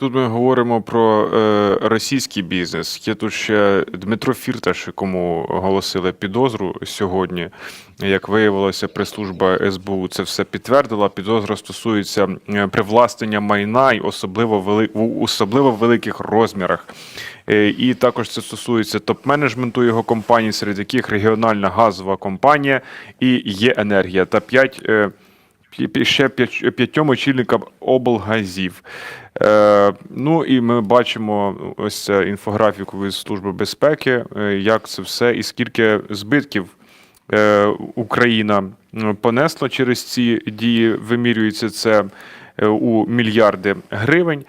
Тут ми говоримо про е, російський бізнес. Є тут ще Дмитро Фірташ, якому оголосили підозру сьогодні. Як виявилося, прес-служба СБУ це все підтвердила. Підозра стосується е, привласнення майна і особливо вели... у особливо великих розмірах. Е, І також це стосується топ-менеджменту його компаній, серед яких регіональна газова компанія і є енергія та п'ять. е, ще п'ять- п'ятьом очільникам облгазів. Е, ну і ми бачимо ось інфографіку від Служби безпеки, е, як це все і скільки збитків е, Україна понесла через ці дії. Вимірюється це у мільярди гривень.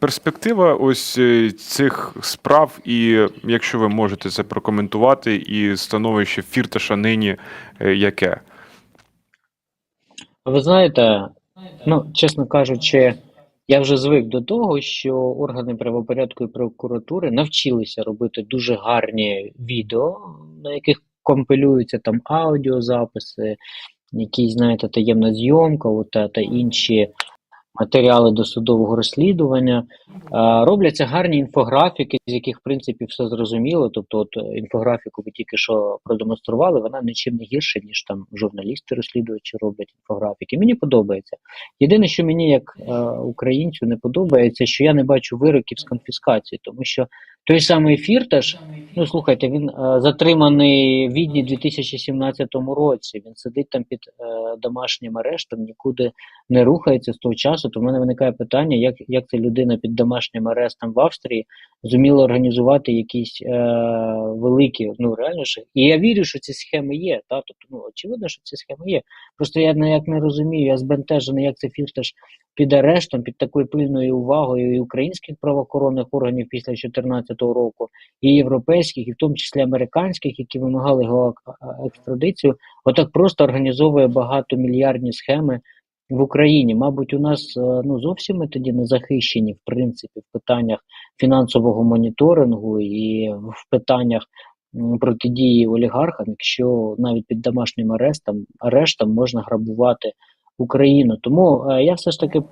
Перспектива ось цих справ, і якщо ви можете це прокоментувати, і становище Фірташа нині яке? Ви знаєте, ну, чесно кажучи, я вже звик до того, що органи правопорядку і прокуратури навчилися робити дуже гарні відео, на яких компилюються там аудіозаписи, якісь, знаєте, таємна зйомка, от, та, та інші матеріали досудового розслідування. Е, Робляться гарні інфографіки, з яких, в принципі, все зрозуміло. Тобто, от е, інфографіку ви тільки що продемонстрували, вона нічим не гірше, ніж там журналісти, розслідувачі роблять інфографіки. Мені подобається. Єдине, що мені, як е, українцю, не подобається, що я не бачу вироків з конфіскації, тому що той самий Фірташ, ну слухайте, він е, затриманий в Відні 2017 році. Він сидить там під е, домашнім арештом, нікуди не рухається з того часу. То в мене виникає питання, як, як ця людина під домашнім арестом в Австрії зуміла організувати якісь е, великі, ну реально ж. І я вірю, що ці схеми є. Та? Тобто, ну очевидно, що ці схеми є. Просто я ніяк не розумію, я збентежений, як це Фірташ під арештом, під такою пильною увагою і українських правоохоронних органів після 2014 року, і європейських, і в тому числі американських, які вимагали його екстрадицію, отак просто організовує багатомільярдні схеми в Україні. Мабуть, у нас е, ну зовсім ми тоді не захищені, в принципі, в питаннях фінансового моніторингу і в питаннях протидії олігархам, якщо навіть під домашнім арештом арештом можна грабувати Україну. Тому е, я все ж таки, е,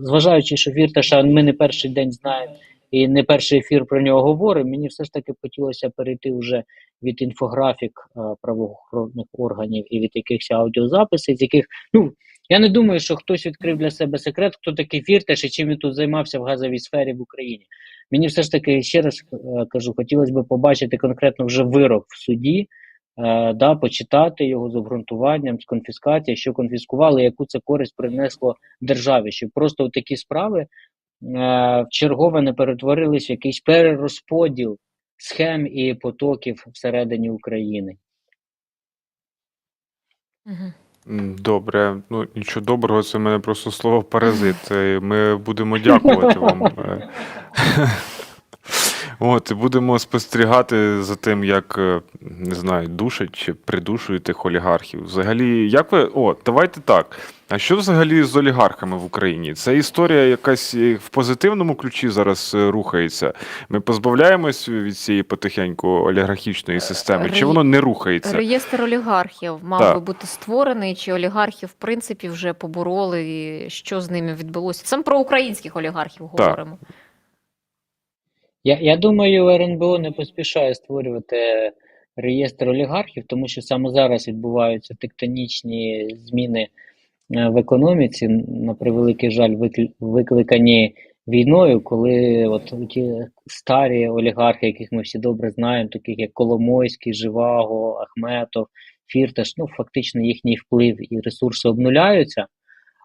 зважаючи, що Фірташа ми не перший день знаємо і не перший ефір про нього говоримо, мені все ж таки хотілося перейти вже від інфографік е, правоохоронних органів і від якихось аудіозаписів, з яких ну я не думаю, що хтось відкрив для себе секрет, хто такий Фірташ і чим він тут займався в газовій сфері в Україні. Мені все ж таки ще раз кажу, хотілося б побачити конкретно вже вирок в суді, да, почитати його з обґрунтуванням, з конфіскації, що конфіскували, яку це користь принесло державі, щоб просто такі справи е, в чергове не перетворились в якийсь перерозподіл схем і потоків всередині України. Добре, ну нічого доброго, це в мене просто слово паразит. Е, Ми будемо дякувати вам. От, і будемо спостерігати за тим, як е, не знаю, душать чи придушують тих олігархів. Взагалі, як ви. О, давайте так. А що взагалі з олігархами в Україні? Це історія якась е, в позитивному ключі зараз е, рухається. Ми позбавляємось від цієї потихеньку олігархічної системи, чи воно не рухається? Реєстр олігархів мав Так. би бути створений, чи олігархи в принципі вже побороли, і що з ними відбулося? Саме про українських олігархів Так. Я, я думаю, РНБО не поспішає створювати реєстр олігархів, тому що саме зараз відбуваються тектонічні зміни е, в економіці, на превеликий жаль, викликані війною, коли от ті старі олігархи, яких ми всі добре знаємо, таких як Коломойський, Живаго, Ахметов, Фірташ, ну фактично їхній вплив і ресурси обнуляються,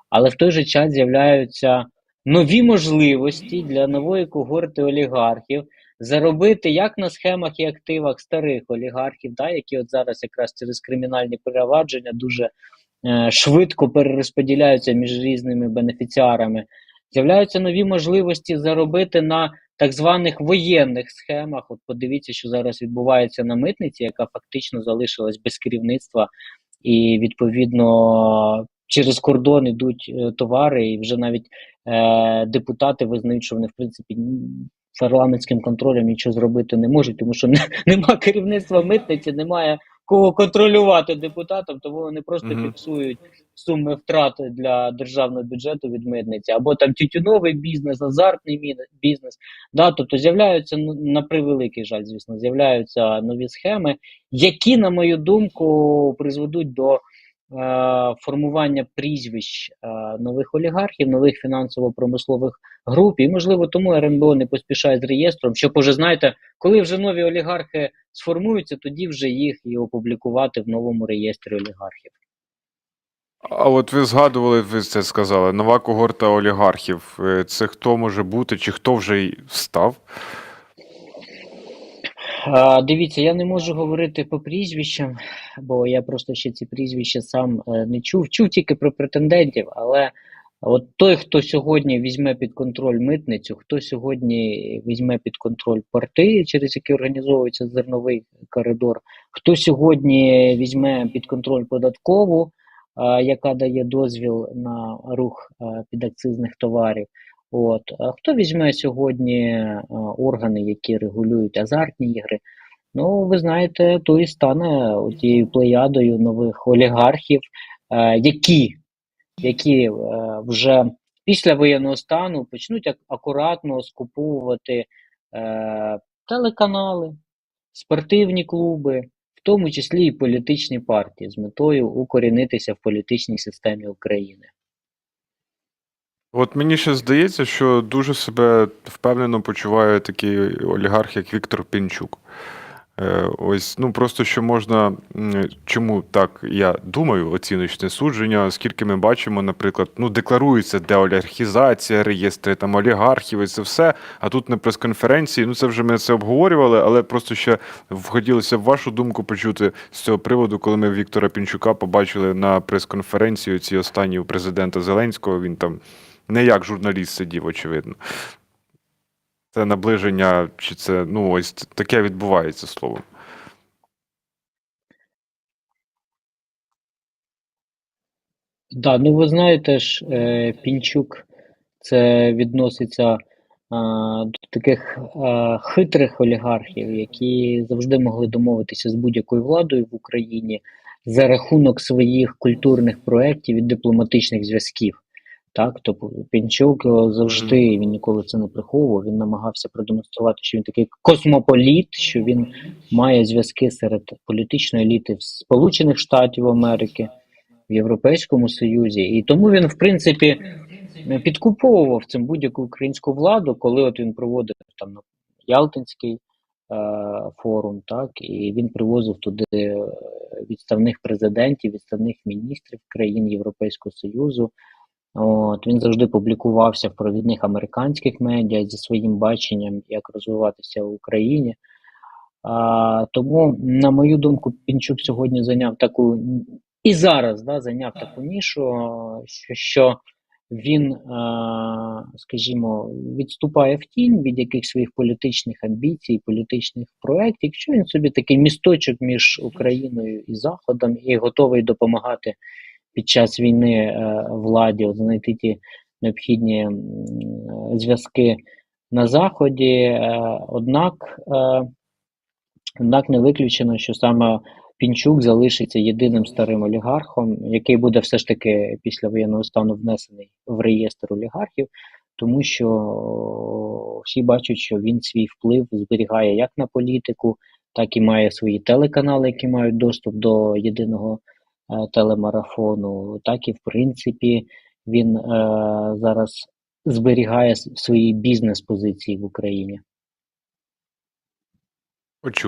але в той же час з'являються нові можливості для нової когорти олігархів заробити як на схемах і активах старих олігархів, да, які от зараз якраз через кримінальні провадження дуже е, швидко перерозподіляються між різними бенефіціарами. З'являються нові можливості заробити на так званих воєнних схемах. От подивіться, що зараз відбувається на митниці, яка фактично залишилась без керівництва, і відповідно через кордон йдуть е, товари, і вже навіть е, депутати визнають, що вони в принципі парламентським контролем нічого зробити не можуть, тому що не, нема керівництва митниці, немає кого контролювати депутатам, тому вони просто Мгм. фіксують суми втрат для державного бюджету від митниці, або там тютюновий бізнес, азартний бізнес. Да, тобто з'являються ну, на превеликий жаль, звісно, з'являються нові схеми, які, на мою думку, призведуть до формування прізвищ е, нових олігархів, нових фінансово-промислових груп. І, можливо, тому РНБО не поспішає з реєстром, щоб уже знаєте, коли вже нові олігархи сформуються, тоді вже їх і опублікувати в новому реєстрі олігархів. А от ви згадували, ви це сказали, нова когорта олігархів. Е, Це хто може бути, чи хто вже й став? Дивіться, я не можу говорити по прізвищам, бо я просто ще ці прізвища сам е, не чув. Чув тільки про претендентів, але от той, хто сьогодні візьме під контроль митницю, хто сьогодні візьме під контроль порти, через які організовується зерновий коридор, хто сьогодні візьме під контроль податкову, яка дає дозвіл на рух підакцизних товарів. От а хто візьме сьогодні е, органи, які регулюють азартні ігри? Ну, ви знаєте, то і стане тією плеядою нових олігархів, е, які, які е, вже після воєнного стану почнуть акуратно скуповувати телеканали, спортивні клуби, в тому числі і політичні партії, з метою укорінитися в політичній системі України. От мені ще здається, що дуже себе впевнено почуває такий олігарх, як Віктор Пінчук. Е, Ось, ну просто що можна, чому так я думаю, оціночне судження, оскільки ми бачимо, наприклад, ну декларується деолігархізація, реєстри там олігархів і це все. А тут на прес-конференції, ну це вже ми це обговорювали, але просто ще хотілося б вашу думку почути з цього приводу, коли ми Віктора Пінчука побачили на прес-конференції ці останні у президента Зеленського. Він там не як журналіст сидів, очевидно. Це наближення, чи це, ну, ось таке відбувається словом. Да, ну ви знаєте ж, е, Пінчук це відноситься а, до таких а, хитрих олігархів, які завжди могли домовитися з будь-якою владою в Україні за рахунок своїх культурних проєктів і дипломатичних зв'язків. Так, тобто Пінчук е, завжди він ніколи це не приховував. Він намагався продемонструвати, що він такий космополіт, що він має зв'язки серед політичної еліти в Сполучених Штатів Америки в Європейському Союзі, і тому він, в принципі, підкуповував цим будь-яку українську владу, коли от він проводив там Ялтинський е, форум, так і він привозив туди е, відставних президентів, відставних міністрів країн Європейського Союзу. От він завжди публікувався в провідних американських медіа зі своїм баченням, як розвиватися в Україні. А, тому, на мою думку, Пінчук сьогодні зайняв таку і зараз да, зайняв таку нішу, що, він, скажімо, відступає в тінь від якихось своїх політичних амбіцій, політичних проєктів, що він собі такий місточок між Україною і Заходом і готовий допомагати під час війни е, владі, знайти ті необхідні зв'язки на Заході. Е, однак, е, однак не виключено, що саме Пінчук залишиться єдиним старим олігархом, який буде все ж таки після воєнного стану внесений в реєстр олігархів, тому що всі бачать, що він свій вплив зберігає як на політику, так і має свої телеканали, які мають доступ до єдиного телемарафону, так і в принципі він е, зараз зберігає свої бізнес-позиції в Україні. Почув.